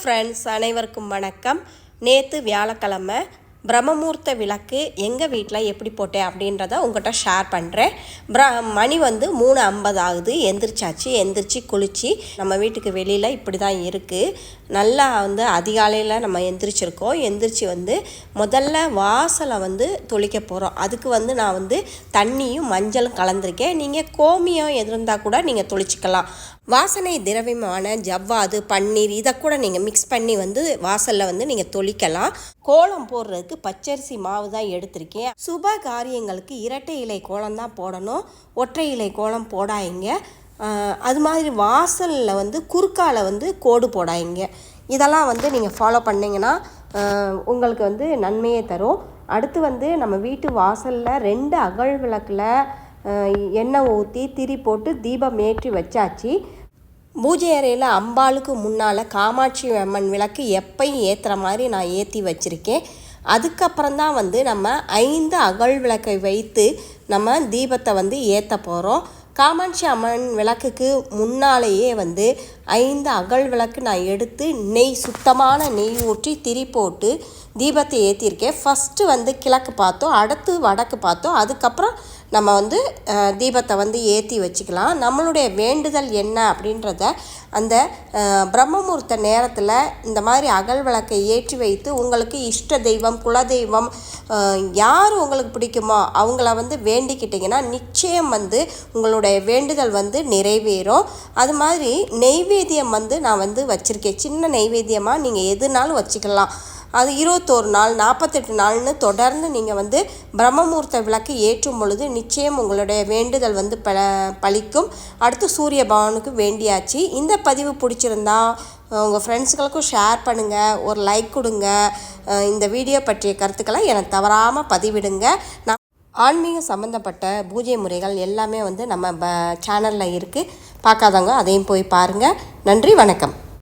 Friends அனைவருக்கும் வணக்கம். நேற்று வியாழக்கிழமை பிரம்மமூர்த்த விளக்கு எங்கள் வீட்டில் எப்படி போட்டேன் அப்படின்றத உங்கள்கிட்ட ஷேர் பண்ணுறேன் பிர மணி வந்து மூணு ஐம்பது ஆகுது. எந்திரிச்சாச்சு எந்திரிச்சு குளித்து நம்ம வீட்டுக்கு வெளியில் இப்படி தான் இருக்குது நல்லா வந்து அதிகாலையில் நம்ம எந்திரிச்சிருக்கோம். எந்திரிச்சு வந்து முதல்ல வாசலை வந்து தொளிக்க போகிறோம் அதுக்கு வந்து நான் வந்து தண்ணியும் மஞ்சளும் கலந்துருக்கேன். நீங்கள் கோமியம் எது இருந்தால் கூட நீங்கள் தொளிச்சிக்கலாம். வாசனை திரவியமான ஜவ்வாது பன்னீர் இதை கூட நீங்கள் மிக்ஸ் பண்ணி வந்து வாசலில் வந்து நீங்கள் தொளிக்கலாம். கோலம் போடுறதுக்கு பச்சரிசி மாவு தான் எடுத்திருக்கேன். சுப காரியங்களுக்கு இரட்டை இலை கோலம் தான் போடணும். ஒற்றை இலை கோலம் போடாதீங்க. அது மாதிரி வாசலில் வந்து குறுக்கால வந்து கோடு போடாதீங்க. இதெல்லாம் வந்து நீங்கள் ஃபாலோ பண்ணிங்கன்னா உங்களுக்கு வந்து நன்மையை தரும். அடுத்து வந்து நம்ம வீட்டு வாசலில் ரெண்டு அகல் விளக்கில் எண்ணெய் ஊற்றி திரி போட்டு தீபம் ஏற்றி வச்சாச்சு. பூஜை அறையில் அம்பாளுக்கு முன்னால் காமாட்சி அம்மன் விளக்கு எப்பையும் ஏற்றுற மாதிரி நான் ஏற்றி வச்சுருக்கேன். அதுக்கப்புறம் தான் வந்து நம்ம ஐந்து அகல் விளக்கை வைத்து நம்ம தீபத்தை வந்து ஏற்ற போகிறோம் காமாட்சி அம்மன் விளக்குக்கு முன்னாலேயே வந்து ஐந்து அகல் விளக்கு நான் எடுத்து நெய் சுத்தமான நெய் ஊற்றி திரி போட்டு தீபத்தை ஏற்றிருக்கேன் ஃபஸ்ட்டு வந்து கிழக்கு பார்த்தோம் அடுத்து வடக்கு பார்த்தோம். அதுக்கப்புறம் நம்ம வந்து தீபத்தை வந்து ஏற்றி வச்சுக்கலாம். நம்மளுடைய வேண்டுதல் என்ன அப்படின்றத அந்த பிரம்மமுகூர்த்த நேரத்தில் இந்த மாதிரி அகல் விளக்கை ஏற்றி வைத்து உங்களுக்கு இஷ்ட தெய்வம் குலதெய்வம் யார் உங்களுக்கு பிடிக்குமோ அவங்கள வந்து வேண்டிக்கிட்டிங்கன்னா நிச்சயம் வந்து உங்களுடைய வேண்டுதல் வந்து நிறைவேறும். அது மாதிரி நெய்வேத்தியம் வந்து நான் வந்து வச்சுருக்கேன். சின்ன நெய்வேத்தியமாக நீங்கள் எதுனாலும் வச்சுக்கலாம். அது இருபத்தோரு நாள் நாற்பத்தெட்டு நாள்னு தொடர்ந்து நீங்கள் வந்து பிரம்மமூர்த்த விளக்கு ஏற்றும் பொழுது நிச்சயம் உங்களுடைய வேண்டுதல் வந்து ப பழிக்கும் அடுத்து சூரிய பகவானுக்கு வேண்டியாச்சு. இந்த பதிவு பிடிச்சிருந்தா உங்கள் ஃப்ரெண்ட்ஸுகளுக்கும் ஷேர் பண்ணுங்கள் ஒரு லைக் கொடுங்க. இந்த வீடியோ பற்றிய கருத்துக்களை எனக்கு தவறாமல் பதிவிடுங்க. நான் ஆன்மீகம் சம்மந்தப்பட்ட பூஜை முறைகள் எல்லாமே வந்து நம்ம ப சேனலில் இருக்குது பார்க்காதவங்க அதையும் போய் பாருங்கள் நன்றி வணக்கம்.